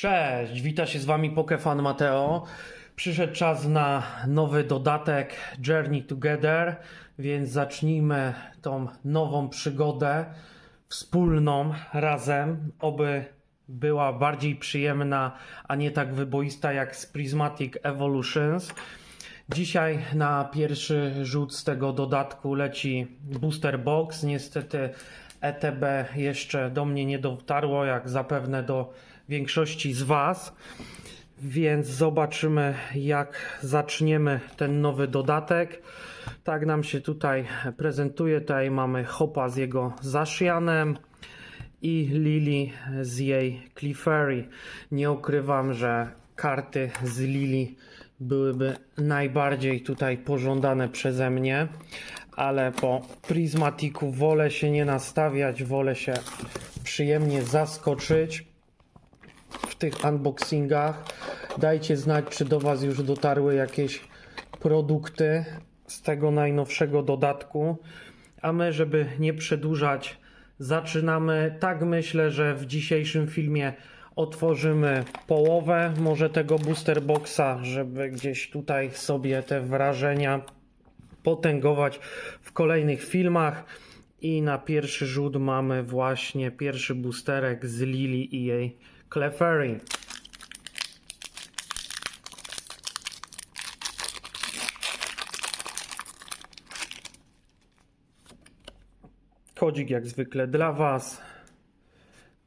Cześć, wita się z wami Pokefan Mateo. Przyszedł czas na nowy dodatek Journey Together, więc zacznijmy tą nową przygodę wspólną razem, oby była bardziej przyjemna, a nie tak wyboista jak z Prismatic Evolutions. Dzisiaj na pierwszy rzut z tego dodatku leci Booster Box. Niestety ETB jeszcze do mnie nie dotarło, jak zapewne do większości z Was. Więc zobaczymy, jak zaczniemy ten nowy dodatek. Tak nam się tutaj prezentuje. Tutaj mamy Hopa z jego Zashianem i Lili z jej Clefairy. Nie ukrywam, że karty z Lili byłyby najbardziej tutaj pożądane przeze mnie, ale po Prismatiku wolę się nie nastawiać, wolę się przyjemnie zaskoczyć tych unboxingach. Dajcie znać, czy do Was już dotarły jakieś produkty z tego najnowszego dodatku. A my, żeby nie przedłużać, zaczynamy. Tak myślę, że w dzisiejszym filmie otworzymy połowę może tego booster boxa, żeby gdzieś tutaj sobie te wrażenia potęgować w kolejnych filmach. I na pierwszy rzut mamy właśnie pierwszy boosterek z Lili i jej Clefairy. Kodzik jak zwykle dla Was.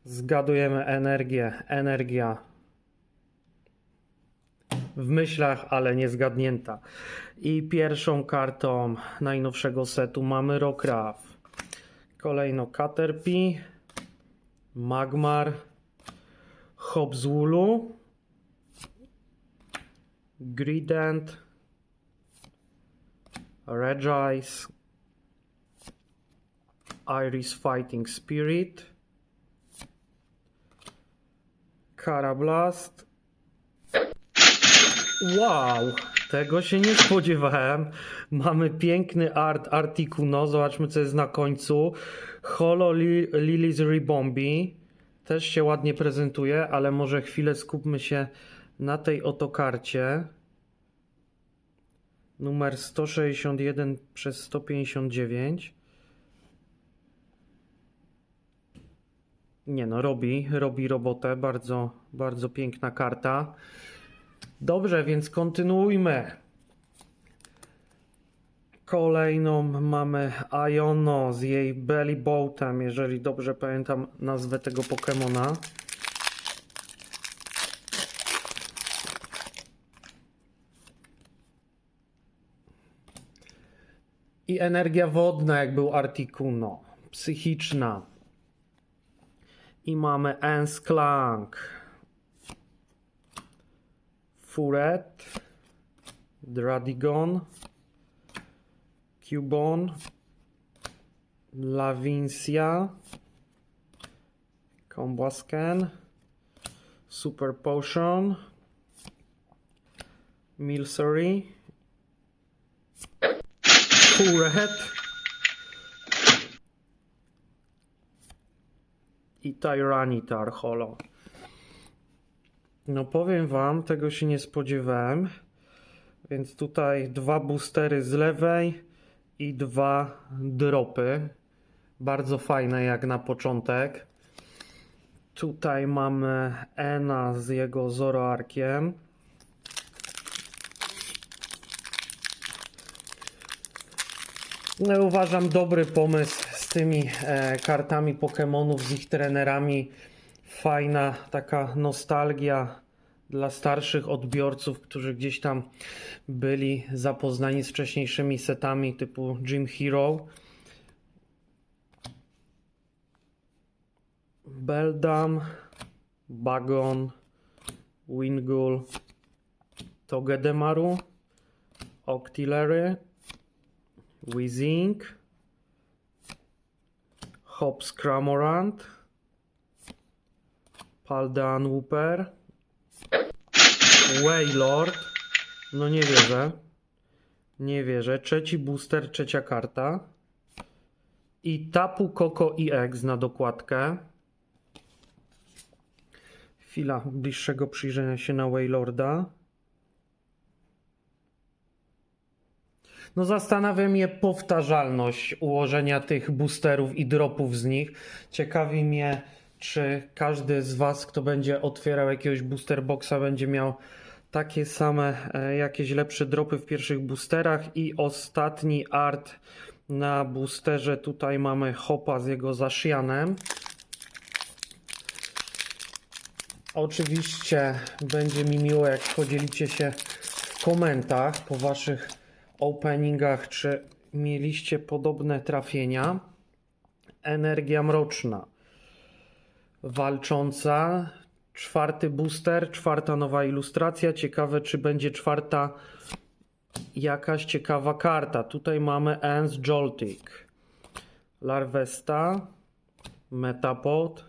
Zgadujemy energię. Energia w myślach, ale nie zgadnięta. I pierwszą kartą najnowszego setu mamy Rokraf. Kolejno Caterpie, Magmar, Hobzulu, Grident, Regice, Iris Fighting Spirit, Carablast. Wow, tego się nie spodziewałem. Mamy piękny art Articuno. Zobaczmy, co jest na końcu. Holo Li- Lilies Rebombi. Też się ładnie prezentuje, ale może chwilę skupmy się na tej oto karcie. Numer 161 przez 159. Nie no, robi, robi robotę. Bardzo, bardzo piękna karta. Dobrze, więc kontynuujmy. Kolejną mamy Iono z jej Belly Boatem, jeżeli dobrze pamiętam nazwę tego Pokemona. I energia wodna, jak był Articuno. Psychiczna. I mamy Ensklank. Furet, Dradigon, Cubon, Lavincia, Combusken, Super Potion, Milcery, Furet i Tyranitar Holo. No powiem wam, tego się nie spodziewałem. Więc tutaj dwa boostery z lewej i dwa dropy. Bardzo fajne jak na początek. Tutaj mamy Ena z jego Zoroarkiem. No, uważam dobry pomysł z tymi e, kartami Pokémonów, z ich trenerami. Fajna taka nostalgia dla starszych odbiorców, którzy gdzieś tam byli zapoznani z wcześniejszymi setami typu Gym Hero. Beldam, Bagon, Wingull, Togedemaru, Octillery, Weezing, Hops Cramorant, Paldean Wooper, Waylord, no nie wierzę, nie wierzę, trzeci booster, trzecia karta i Tapu Koko EX na dokładkę. Chwila bliższego przyjrzenia się na Waylorda. No zastanawia mnie powtarzalność ułożenia tych boosterów i dropów z nich. Ciekawi mnie, czy każdy z Was, kto będzie otwierał jakiegoś booster boxa, będzie miał takie same, e, jakieś lepsze dropy w pierwszych boosterach. I ostatni art na boosterze. Tutaj mamy Hopa z jego zaszianem. Oczywiście będzie mi miło, jak podzielicie się w komentarzach po waszych openingach, czy mieliście podobne trafienia. Energia mroczna. Walcząca. Czwarty booster, czwarta nowa ilustracja. Ciekawe, czy będzie czwarta jakaś ciekawa karta. Tutaj mamy Ens Joltik. Larvesta. Metapod.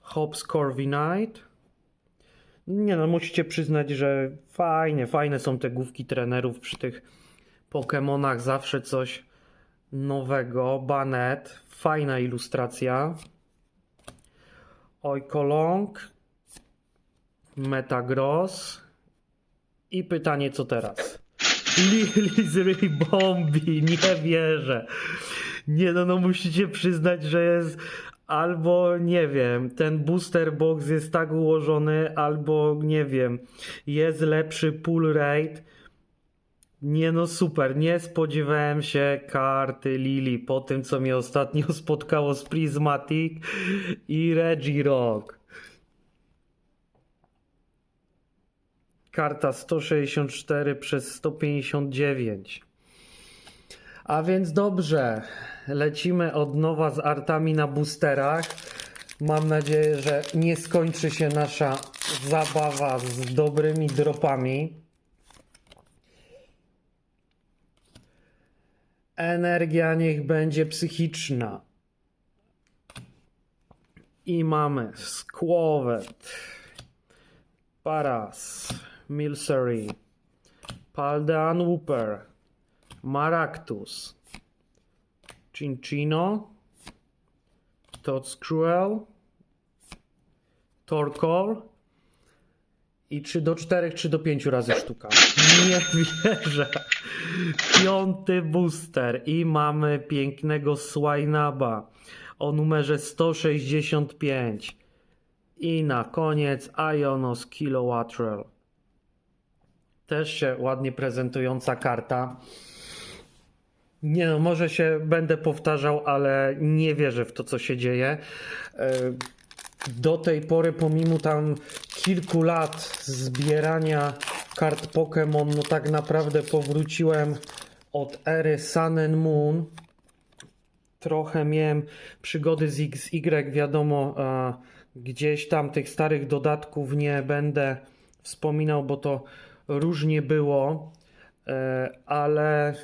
Hobbs Corviknight. Nie no, musicie przyznać, że fajnie, fajne są te główki trenerów przy tych Pokémonach, zawsze coś nowego. Banet, fajna ilustracja. Oikolong, Metagross i pytanie co teraz? Lili's Bombi, nie wierzę. Nie no, no musicie przyznać, że jest albo nie wiem, ten booster box jest tak ułożony, albo nie wiem, jest lepszy pull rate. Nie no super, nie spodziewałem się karty Lili po tym, co mnie ostatnio spotkało z Prismatic i Regirock. Karta 164 przez 159. A więc dobrze, lecimy od nowa z artami na boosterach. Mam nadzieję, że nie skończy się nasza zabawa z dobrymi dropami. Energia niech będzie psychiczna. I mamy Squawet, Paras, Milcery, Paldean Wooper, Maractus, Cinchino, Todscruel, Torkoal i 3 do 4, 3 do 5 razy sztuka. Nie wierzę. Piąty booster i mamy pięknego Swinaba o numerze 165. I na koniec Ionos Kilowattrel. Też się ładnie prezentująca karta. Nie no, może się będę powtarzał, ale nie wierzę w to, co się dzieje. E, Do tej pory, pomimo tam kilku lat zbierania kart Pokémon, no tak naprawdę powróciłem od ery Sun and Moon. Trochę miałem przygody z XY, wiadomo, e, gdzieś tam tych starych dodatków nie będę wspominał, bo to różnie było, e, ale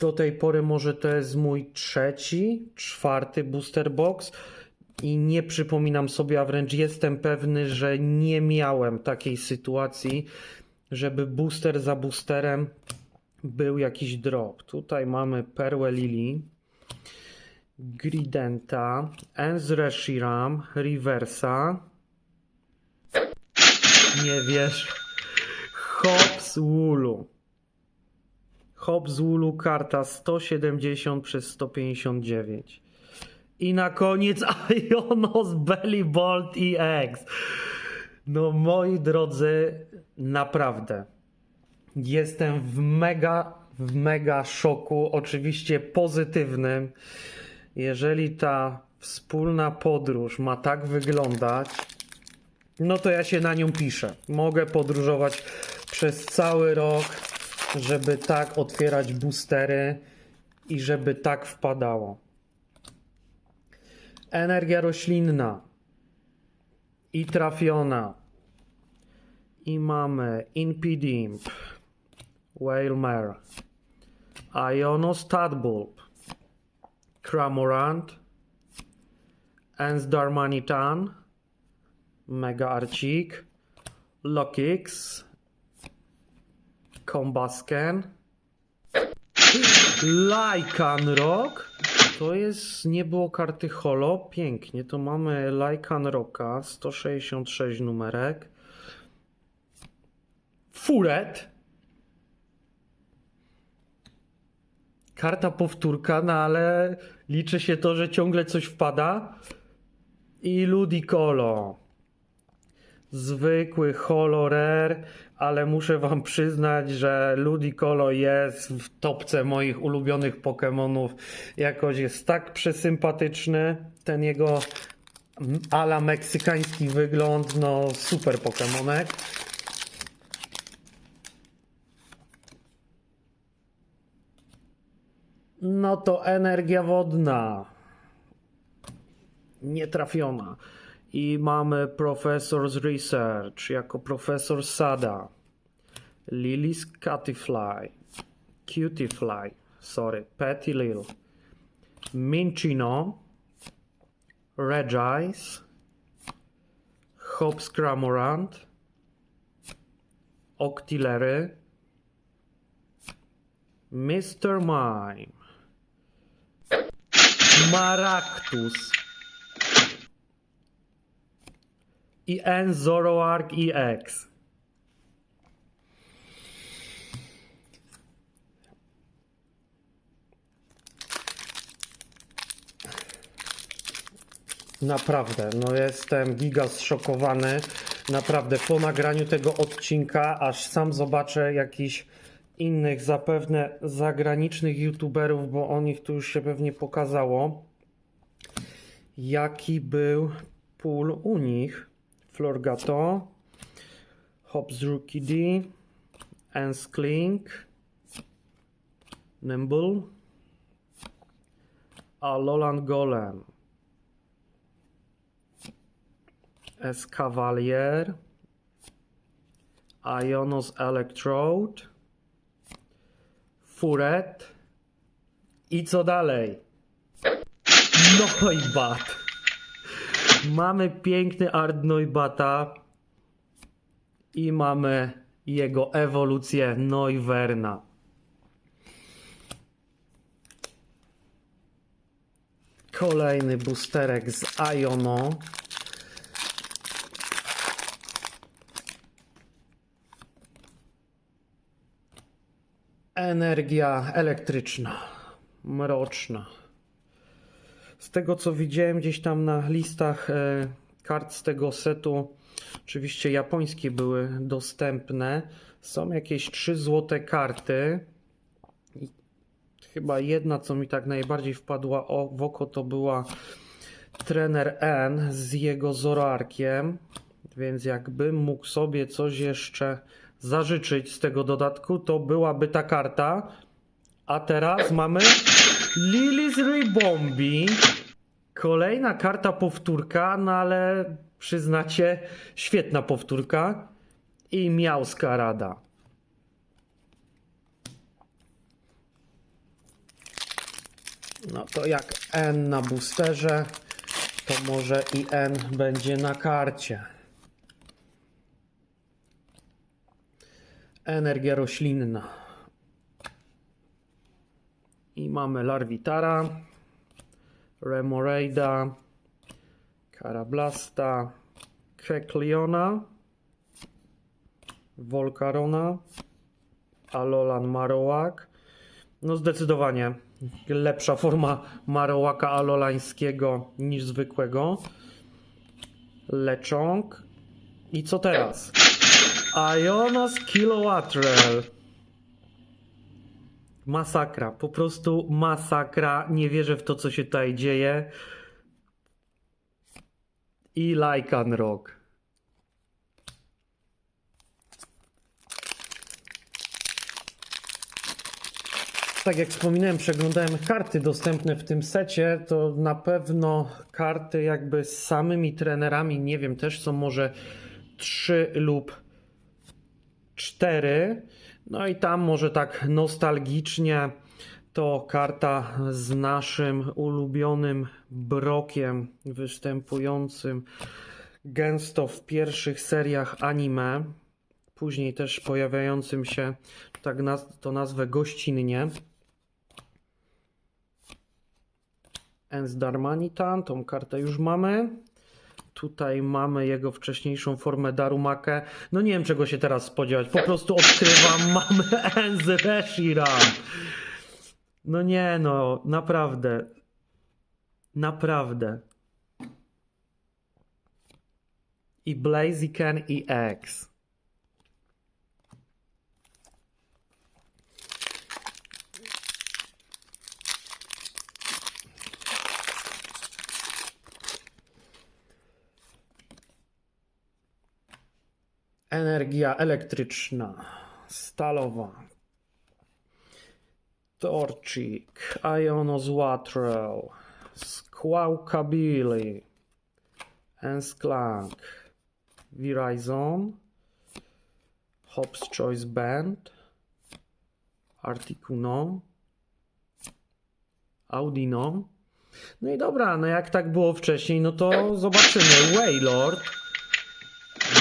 do tej pory może to jest mój trzeci, czwarty booster box i nie przypominam sobie, a wręcz jestem pewny, że nie miałem takiej sytuacji, żeby booster za boosterem był jakiś drop. Tutaj mamy Perłę Lili, Gridenta, Enzreshiram, Reversa. Nie wiesz. Hobbs Woolu. Hobbs Woolu karta 170 przez 159. I na koniec Ionos, Belly Bolt i X. No moi drodzy, naprawdę. Jestem w mega, w mega szoku, oczywiście pozytywnym. Jeżeli ta wspólna podróż ma tak wyglądać, no to ja się na nią piszę. Mogę podróżować przez cały rok, żeby tak otwierać boostery i żeby tak wpadało. Energia roślinna i trafiona. I mamy Impidimp, Whalemare, Ionos Tadbulb, Cramorant, Ensdarmanitan, Mega Arcik, Lokix, Combusken, Lycanroc, To jest, nie było karty holo, pięknie. To mamy Lycan Rocka, 166 numerek. Furet. Karta powtórka, no ale liczy się to, że ciągle coś wpada. I Ludicolo. Zwykły holo rare, ale muszę wam przyznać, że Ludicolo jest w topce moich ulubionych Pokémonów. Jakoś jest tak przesympatyczny. Ten jego ala meksykański wygląd, no super Pokémonek. No to energia wodna. Nietrafiona. I mamy Professor's Research jako profesor Sada. Lily's Cutifly. Cutifly. Sorry. Petty Lil. Minchino. Regice. Hobbs Cramorant. Octillery. Mr. Mime. Maractus. I N Zoroark EX. Naprawdę, no jestem giga zszokowany. Naprawdę po nagraniu tego odcinka, aż sam zobaczę jakichś innych zapewne zagranicznych youtuberów, bo o nich tu już się pewnie pokazało. Jaki był pool u nich? Florgato, Hobbs Rookie D, Enskling, Nimble, a Lolan Golem. Escavalier, Ionos Electrode, Furet i co dalej? No i bat. Mamy piękny Art Neubata i mamy jego ewolucję Neuwerna. Kolejny boosterek z Iono. Energia elektryczna, mroczna. Z tego co widziałem gdzieś tam na listach e, kart z tego setu, oczywiście japońskie były dostępne. Są jakieś trzy złote karty. I chyba jedna, co mi tak najbardziej wpadła w oko, to była trener N z jego Zorarkiem. Więc jakbym mógł sobie coś jeszcze zażyczyć z tego dodatku, to byłaby ta karta. A teraz mamy Lily's Ribombi. Kolejna karta powtórka, no ale przyznacie, świetna powtórka. I Miałska Rada. No to jak N na boosterze, to może i N będzie na karcie. Energia roślinna. I mamy Larvitara, Remoraida, Carablasta, Kekliona, Volcarona, Alolan Marowak. No zdecydowanie lepsza forma Marowaka alolańskiego niż zwykłego. Leczong. I co teraz? Ionos Kilowattrel. Masakra, po prostu masakra. Nie wierzę w to, co się tutaj dzieje. I Lycan Rock. Tak jak wspominałem, przeglądałem karty dostępne w tym secie, to na pewno karty jakby z samymi trenerami, nie wiem, też są może trzy lub cztery. No i tam może tak nostalgicznie to karta z naszym ulubionym brokiem występującym gęsto w pierwszych seriach anime, później też pojawiającym się, tak to nazwę gościnnie. Ens Darmanitan, tą kartę już mamy. Tutaj mamy jego wcześniejszą formę Darumakę. No nie wiem czego się teraz spodziewać. Po prostu odkrywam, mamy Ens Reshiram. No nie no, naprawdę. Naprawdę. I Blaziken i X. Energia elektryczna, stalowa. Torchik, Ionoswatrel, Squawkabilly, Ensklank, Verizon, Hobbs Choice Band, Articuno, Audino. No i dobra, no jak tak było wcześniej, no to zobaczymy. Waylord.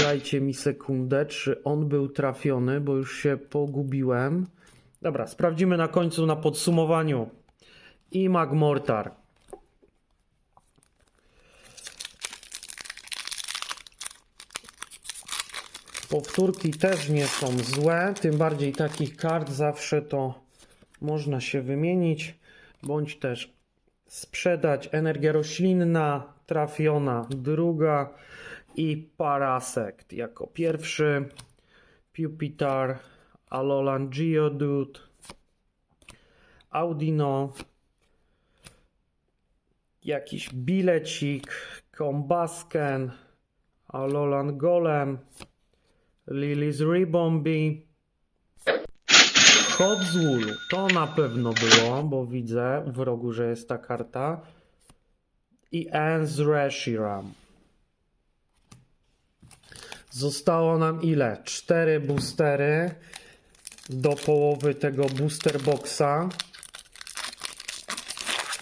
Dajcie mi sekundę, czy on był trafiony, bo już się pogubiłem. Dobra, sprawdzimy na końcu na podsumowaniu. I Magmortar. Powtórki też nie są złe, tym bardziej takich kart zawsze to można się wymienić, bądź też sprzedać. Energia roślinna trafiona, druga i Parasect jako pierwszy. Pupitar, Alolan Geodude, Audino, jakiś bilecik, Kombasken, Alolan Golem, Lily's Ribombi, Hobbswool, to na pewno było, bo widzę w rogu, że jest ta karta. I Ens Reshiram. Zostało nam ile? Cztery boostery do połowy tego booster boxa.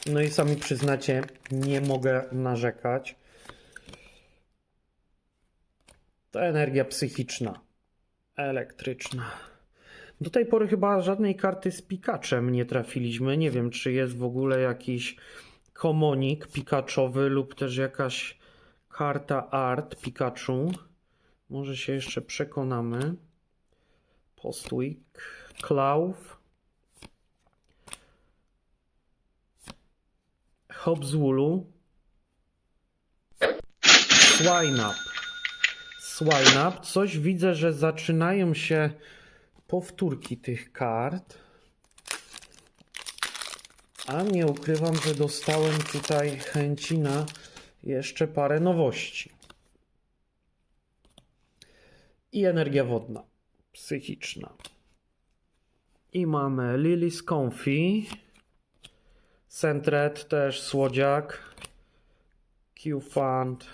No i sami przyznacie, nie mogę narzekać. To energia psychiczna, elektryczna. Do tej pory chyba żadnej karty z Pikaczem nie trafiliśmy. Nie wiem, czy jest w ogóle jakiś komonik pikaczowy lub też jakaś karta art Pikachu. Może się jeszcze przekonamy. Postweek, Klaw, Hobzulu, Swineup. Swineup. Coś widzę, że zaczynają się powtórki tych kart. A nie ukrywam, że dostałem tutaj chęci na jeszcze parę nowości. I energia wodna, psychiczna. I mamy Lily's Comfy, Centred też słodziak, Q-Fund,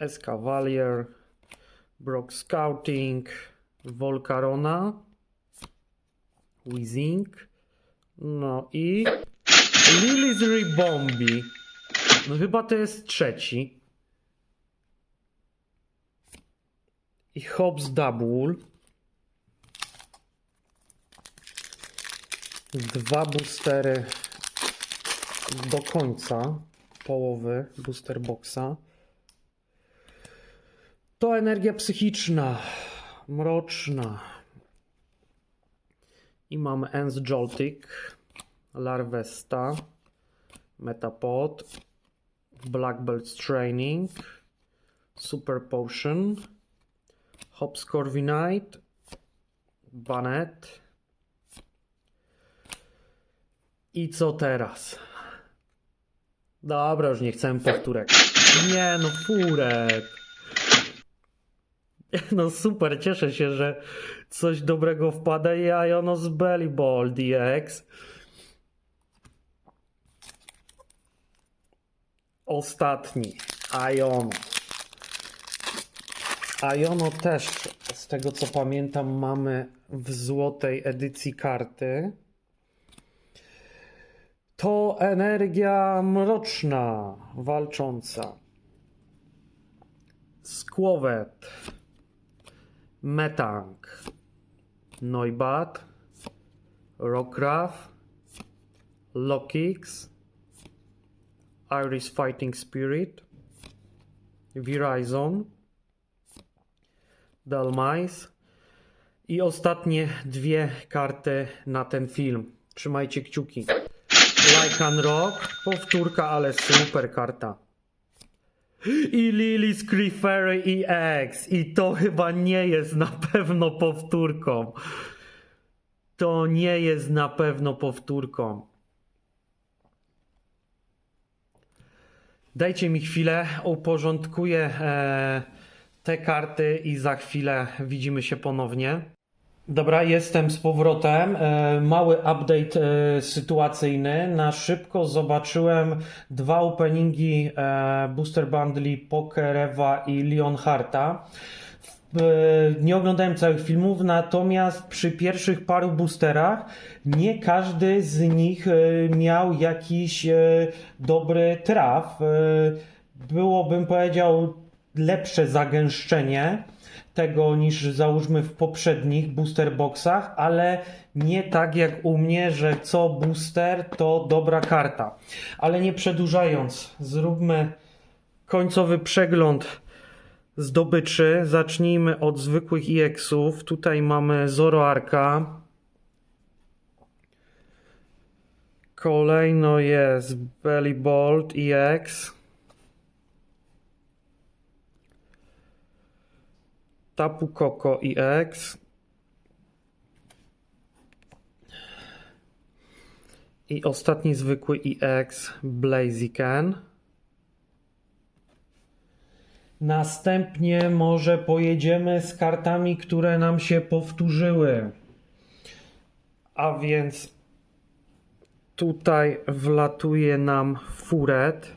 Escavalier, Brock Scouting, Volcarona, Weezing, no i Lily's Rebombi. No chyba to jest trzeci. I Hobbs Double. Dwa boostery do końca połowy booster boxa. To energia psychiczna, mroczna. I mamy Ens Joltik, Larvesta, Metapod, Black Belt's Training, Super Potion, Hops Corviknight, Banet. I co teraz? Dobra, już nie chcę powtórek. Nie no, furek. No super, cieszę się, że coś dobrego wpada i Ionos Belly Ball DX. Ostatni, Iono. Iono też, z tego co pamiętam, mamy w złotej edycji karty. To energia mroczna, walcząca. Skłowet. Metang, Neubat, Rokraf, Lokix, Iris Fighting Spirit, Verizon, Dalmais i ostatnie dwie karty na ten film. Trzymajcie kciuki. Lycan Rock, powtórka, ale super karta. I Lily Screefery i. I to chyba nie jest na pewno powtórką. To nie jest na pewno powtórką. Dajcie mi chwilę, uporządkuję e, te karty i za chwilę widzimy się ponownie. Dobra, jestem z powrotem. E, Mały update e, sytuacyjny. Na szybko zobaczyłem dwa openingi e, Booster Bundli Pokerewa i Leonharta. Nie oglądałem całych filmów, natomiast przy pierwszych paru boosterach nie każdy z nich miał jakiś dobry traf. E, Było, bym powiedział, lepsze zagęszczenie tego niż załóżmy w poprzednich booster boxach, ale nie tak jak u mnie, że co booster to dobra karta. Ale nie przedłużając, zróbmy końcowy przegląd zdobyczy. Zacznijmy od zwykłych EX-ów. Tutaj mamy Zoroarka. Kolejno jest Belly Bolt EX. Tapu Koko EX. I ostatni zwykły EX Blaziken. Następnie może pojedziemy z kartami, które nam się powtórzyły. A więc tutaj wlatuje nam Furet.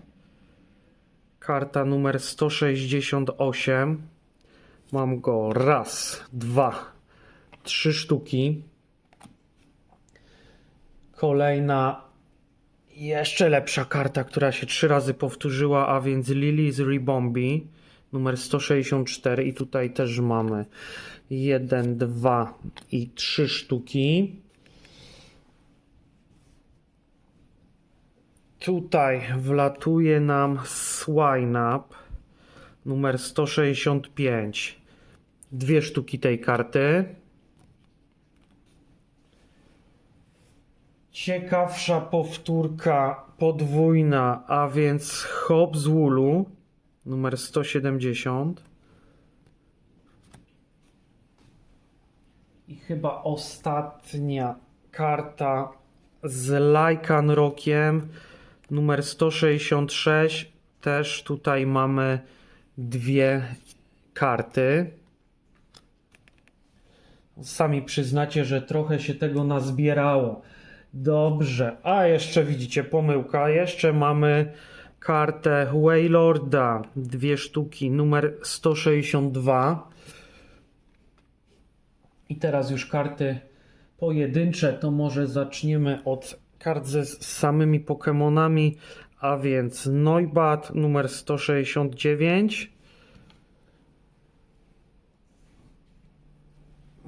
Karta numer 168. Mam go raz, dwa, trzy sztuki. Kolejna, jeszcze lepsza karta, która się trzy razy powtórzyła, a więc Lily's Rebombi numer 164. I tutaj też mamy jeden, dwa i trzy sztuki. Tutaj wlatuje nam Swineup numer 165. Dwie sztuki tej karty. Ciekawsza powtórka podwójna, a więc Hop z Woolu numer 170. I chyba ostatnia karta z Lycan Rockiem numer 166. Też tutaj mamy dwie karty. Sami przyznacie, że trochę się tego nazbierało. Dobrze. A jeszcze widzicie, pomyłka. Jeszcze mamy kartę Waylorda. Dwie sztuki, numer 162. I teraz już karty pojedyncze. To może zaczniemy od kart ze samymi Pokémonami. A więc Noibat numer 169.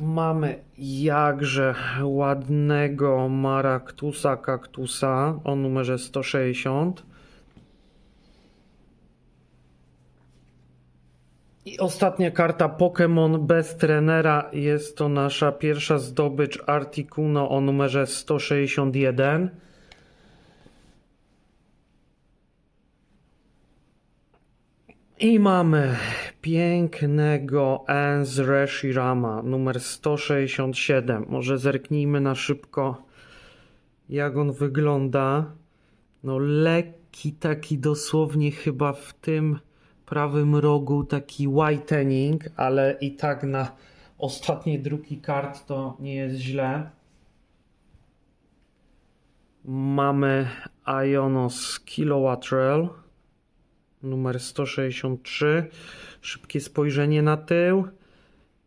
Mamy jakże ładnego Maraktusa kaktusa o numerze 160. I ostatnia karta Pokémon bez trenera jest to nasza pierwsza zdobycz Articuno o numerze 161. I mamy pięknego Ens Reshirama numer 167. Może zerknijmy na szybko, jak on wygląda. No, lekki, taki dosłownie chyba w tym prawym rogu, taki whitening, ale i tak na ostatniej druki kart to nie jest źle. Mamy Ionos Kilowatt-Rail numer 163. Szybkie spojrzenie na tył.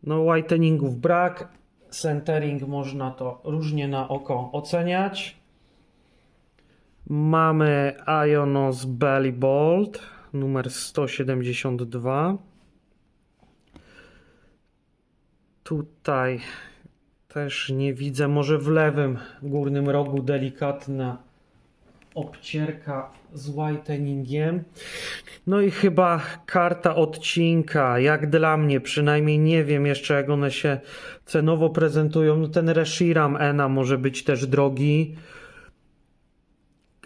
No, whiteningów brak. Centering można to różnie na oko oceniać. Mamy Ionos Belly Bolt numer 172. Tutaj też nie widzę, może w lewym górnym rogu delikatna obcierka z whiteningiem. No i chyba karta odcinka, jak dla mnie, przynajmniej nie wiem jeszcze jak one się cenowo prezentują. No ten Reshiram Ena może być też drogi,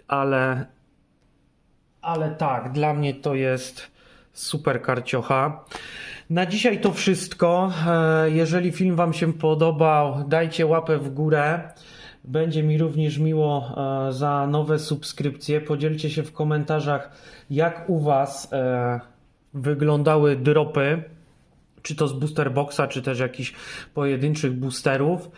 ale ale tak, dla mnie to jest super karciocha. Na dzisiaj to wszystko. E, Jeżeli film Wam się podobał, dajcie łapę w górę. Będzie mi również miło e, za nowe subskrypcje. Podzielcie się w komentarzach, jak u Was e, wyglądały dropy, czy to z booster boxa, czy też jakichś pojedynczych boosterów.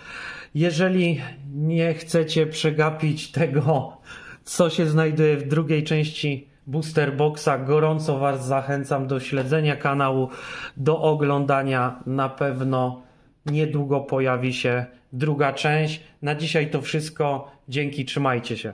Jeżeli nie chcecie przegapić tego, co się znajduje w drugiej części Booster Boxa, gorąco Was zachęcam do śledzenia kanału, do oglądania. Na pewno niedługo pojawi się druga część. Na dzisiaj to wszystko. Dzięki, trzymajcie się.